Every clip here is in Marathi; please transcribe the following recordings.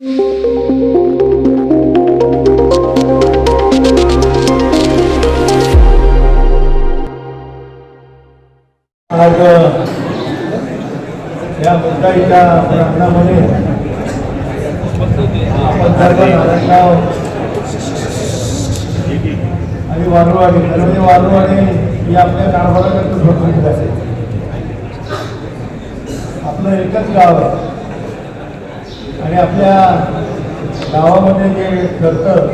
आज या मुद्दाईच्या प्रांगणामध्ये आपण नारायणगाव आणि वारुवाडी सर्व वारुवाडी ही आपल्या कारभाराकडे स्वतंत्र आहे. आपलं एकच गाव आहे. आणि आपल्या गावामध्ये जे घडतं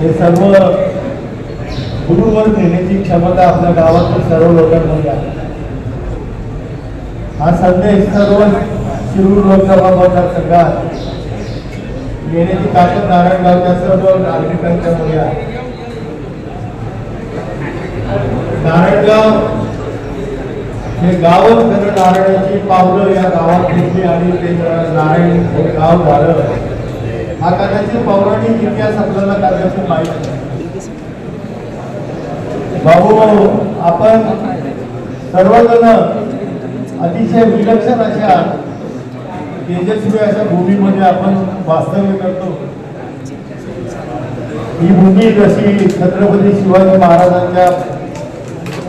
हे सर्व गुरुवर नेण्याची क्षमता आपल्या गावातील सर्व लोकांमध्ये आहे. हा संदेश सर्व शिरूर लोकसभा मतदारसंघात येण्याची ताकद नारायणगावच्या सर्व नागरिकांच्या मध्ये आहे नारायणगाव हे गावच खरं नारायणाची पावलं या गावात घेतली आणि ते नारायण हे गाव झालं. हा कदाचित पौराणिक इतिहास आपल्याला कदाचित माहीत नाही. भाऊ आपण सर्वजण अतिशय विलक्षण अशा तेजस्वी अशा भूमीमध्ये आपण वास्तव्य करतो. ही भूमी जशी छत्रपती शिवाजी महाराजांच्या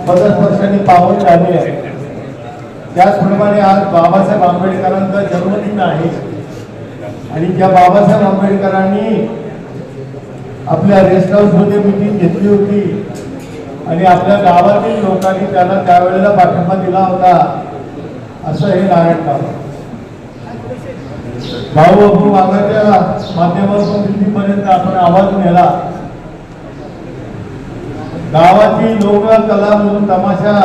पदस्पर्शाने पावन झाली आहे. त्याचप्रमाणे आज बाबासाहेब आंबेडकरांचा जन्मदिन आहे. आणि ज्या बाबासाहेब आंबेडकरांनी आपल्या रेस्ट हाऊसमध्ये मिटिंग घेतली होती. आणि आपल्या गावातील लोकांनी त्याला त्यावेळेला पाठिंबा दिला होता. असं हे नारायण गाव. भाऊ बाबू मागाच्या माध्यमातून दिल्लीपर्यंत आपण आवाज नेला. गावाची लोककला म्हणून तमाशा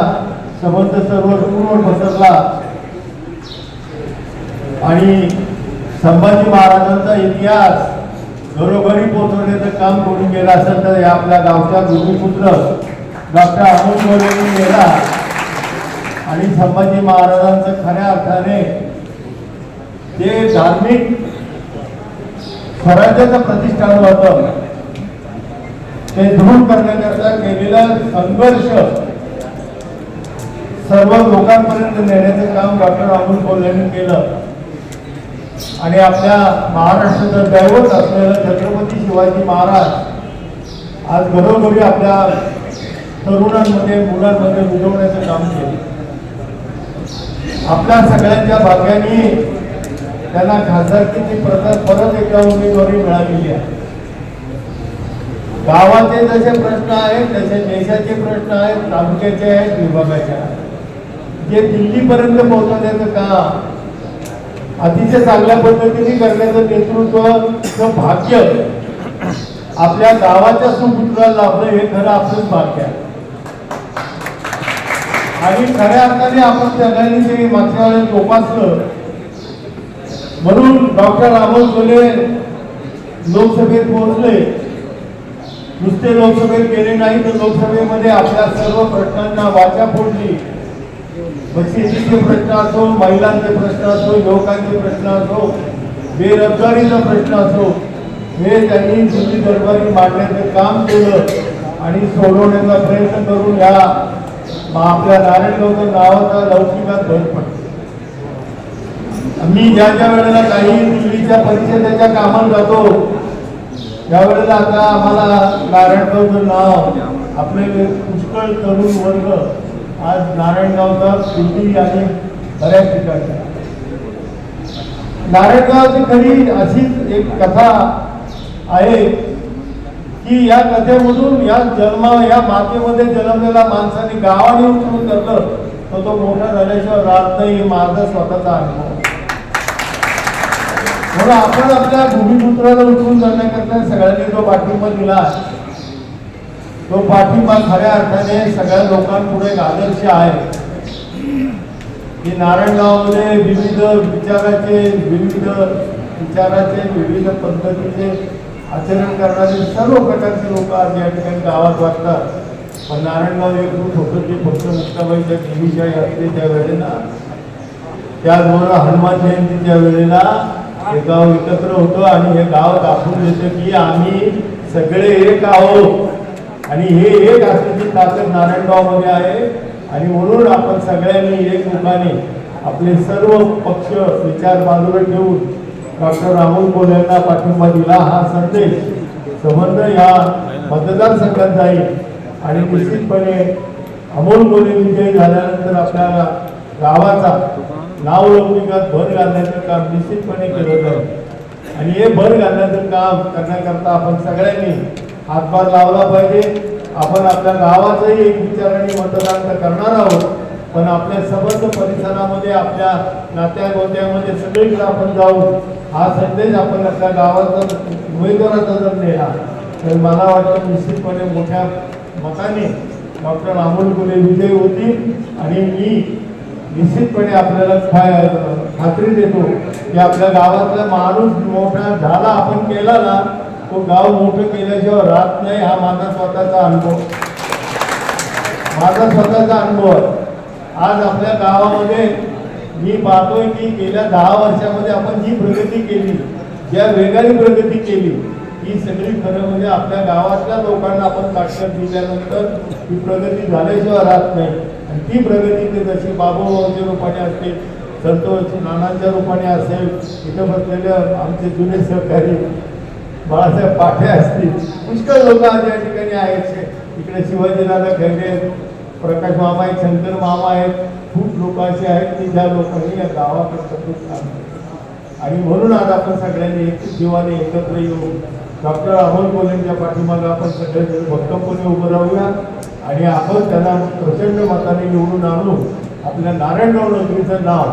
समर्थ सर्व पूर्ण पसरला. आणि संभाजी महाराजांचा इतिहास घरोघरी पोहोचवण्याचं काम करून गेलं असेल तर या आपल्या गावचा गुरुपुत्र डॉक्टर अमोल मोरेंनी गेला आणि संभाजी महाराजांचं खऱ्या अर्थाने ते धार्मिक स्वराज्याचं प्रतिष्ठान होतं ते दृढ करण्याकरता केलेला संघर्ष सर्व लोकांपर्यंत नेण्याचं काम डॉक्टर अमोल कोल्हेने केलं. आणि आपल्या महाराष्ट्राचं दैवत असलेलं छत्रपती शिवाजी महाराज आज घरोघरी आपल्या तरुणांमध्ये मुलांमध्ये उजवण्याचं काम केलं. आपल्या सगळ्यांच्या भाग्याने त्यांना खासदारकीची परत परत एकदा उमेदवारी मिळालेली आहे. गावाचे जसे प्रश्न आहेत तसे देशाचे प्रश्न आहेत तालुक्याचे आहेत विभागाचे आहेत. जे दिल्लीपर्यंत पोहोचवण्याचं काम अतिशय चांगल्या पद्धतीने करण्याचं नेतृत्व भाग्य. आपल्या गावाच्या सुपुत्राला लाभलं हे खरं आपलंच भाग्य आहे. आणि खऱ्या अर्थाने आपण सगळ्यांनी ते मागच्या वेळेस जोपासलं. म्हणून डॉक्टर अमोल कोल्हे लोकसभेत पोहोचले. नुसते लोकसभेत गेले नाही तर लोकसभेमध्ये आपल्या सर्व प्रश्नांना वाचा फोडली. मग प्रश्न असो महिलांचे प्रश्न असो युवकांचे प्रश्न असो बेरोजगारीचा प्रश्न असो हे त्यांनी दिल्ली दरबारी मांडण्याचं काम केलं आणि सोडवण्याचा प्रयत्न करून या आपल्या नारायणगावच्या नावाचा लौकिकात भर पडतो मी ज्या ज्या वेळेला काही दिल्लीच्या परिषदेच्या कामाला जातो त्यावेळेला आता आम्हाला नारायणगावचं नाव आपले पुष्कळ तरुण वर्ग आज नारायणगावचा दिल्ली आणि बऱ्याच ठिकाणी. नारायणगावची खरी अशीच एक कथा आहे की या कथेमधून या जन्म या मातेमध्ये जन्मलेल्या माणसाने गावाने उचलून करलं तर तो मोठा झाल्याशिवाय राहत नाही माझा स्वतःचा अनुभव. म्हणून आपण आपल्या भूमिपुत्राला उतरून जाण्याकरता सगळ्यांनी जो पाठिंबा दिला तो पाठिंबा खऱ्या अर्थाने सगळ्या लोकांपुढे आदर्श आहे. की नारायणगावमध्ये विविध विचाराचे विविध विचाराचे विविध पद्धतीचे आचरण करणारे सर्व प्रकारचे लोक आज या ठिकाणी गावात वाटतात. पण नारायणगाव एक ग्रुप होतं की फक्त मुक्ताबाईच्या देवीच्या यात्रेच्या वेळेला. त्याचबरोबर हनुमान जयंतीच्या वेळेला हे गाव एकत्र होतं आणि हे गाव दाखवून देतं की आम्ही सगळे एक आहोत. आणि हे एक असण्याची ताकद नारायणगावमध्ये आहे. आणि म्हणून आपण सगळ्यांनी एक मुखाने आपले सर्व पक्ष विचार बाजूला ठेवून डॉक्टर राहुल कोल यांना पाठिंबा दिला. हा संदेश संबंध या मतदारसंघात जाईल आणि निश्चितपणे अमोल कोले विजयी झाल्यानंतर आपल्या गावाचा नावलौकिकात भर घालण्याचं काम निश्चितपणे केलं जाईल. आणि हे भर घालण्याचं काम करण्याकरता आपण सगळ्यांनी हातभार लावला पाहिजे. आपण आपल्या गावाचंही एक विचाराने मतदान तर करणार आहोत पण आपल्या सबंध परिसरामध्ये आपल्या नात्या गोत्यामध्ये सगळीकडे आपण जाऊन हा संदेश आपण आपल्या गावाचा उमेदवाराचा जर नेला तर मला वाटतं निश्चितपणे मोठ्या मताने डॉक्टर अमोल गुले विजयी होतील आणि मी निश्चितपणे आपल्याला खा- खात्री देतो की आपल्या गावातला माणूस मोठा झाला आपण केला ना तो गाव मोठं केल्याशिवाय राहत नाही हा माझा स्वतःचा अनुभव. माझा स्वतःचा अनुभव. आज आपल्या गावामध्ये मी पाहतोय की गेल्या दहा वर्षामध्ये आपण जी प्रगती केली ज्या वेगाने प्रगती केली ही सगळी खरं म्हणजे आपल्या गावातल्या लोकांना आपण ताकद दिल्यानंतर ही प्रगती झाल्याशिवाय राहत नाही. आणि ती प्रगती ते जशी बाबूभाऊच्या रूपाने असते संतोष नानांच्या रूपाने असेल इथं बसलेले आमचे जुने सहकारी बाळासाहेब पाठे असतील. पुष्कळ लोक आज या ठिकाणी आहेत. इकडे शिवाजीदादा खैरे आहेत, प्रकाश मामा आहेत शंकर मामा आहेत. खूप लोक असे आहेत की ज्या लोकांनी या गावाकडे खूप काम आणि म्हणून आज आपण सगळ्यांनी एक जीवाने एकत्र येऊन डॉक्टर अमोल कोलेंच्या पाठीमागे आपण सगळे भक्कमपणे उभं राहूया. आणि आपण त्यांना प्रचंड मताने निवडून आणू आपल्या नारायणराव नगरीचं नाव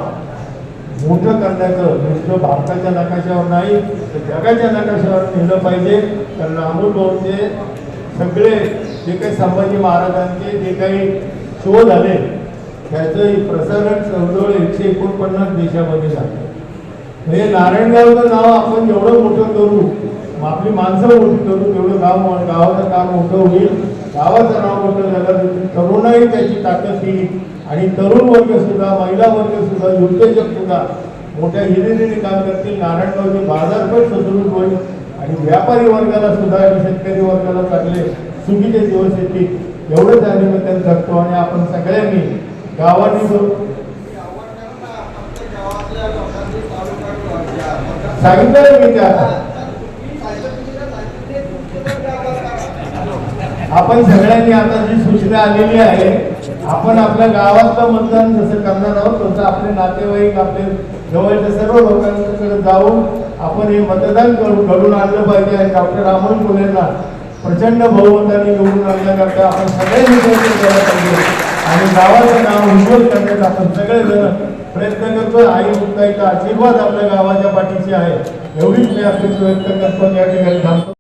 मोठं करण्याचं म्हणजे नुसतं भारताच्या नकाशावर नाही तर जगाच्या नकाशावर नेलं पाहिजे. कारण अमोल सगळे जे काही संभाजी महाराजांचे जे काही शो झाले त्याचं प्रसारण जवळजवळ एकशे एकोणपन्नास देशामध्ये झालं. हे नारायणगावचं नाव आपण जेवढं मोठं करू मग आपली माणसं मोठी करू तेवढं गाव गावाचं काम मोठं होईल. गावाचं नाव मोठं झालं तरुणाही त्याची ताकद येईल आणि तरुण वर्ग सुद्धा महिला वर्ग सुद्धा उद्योजक सुद्धा मोठ्या हिरिरीने काम करतील. नारायणगावची बाजारपेठ सुदृढ होईल. आणि व्यापारी वर्गाला सुद्धा आणि शेतकरी वर्गाला चांगले सुखीचे दिवस येतील एवढंच या निमित्ताने करतो आणि आपण सगळ्यांनी गावांनी सांगितलं मी त्या आपण सगळ्यांनी आता जी सूचना आलेली आहे आपण आपल्या गावातलं मतदान जसं करणार आहोत तसं आपले नातेवाईक आपले जवळच्या सर्व लोकांकडे जाऊन आपण हे मतदान करून घडून आणलं पाहिजे आणि डॉक्टर रामन फुलेंना प्रचंड बहुमताने निवडून आणल्याकरता आपण सगळ्यांनी प्रयत्न केला पाहिजे. आणि गावाचं नाव उज्ज्वल करण्याचा आपण सगळेजण प्रयत्न करतो आई मुक्ताईचा आशीर्वाद आपल्या गावाच्या पाठीशी आहे. एवढीच मी अपेक्षा व्यक्त करतो. या ठिकाणी थांबतो.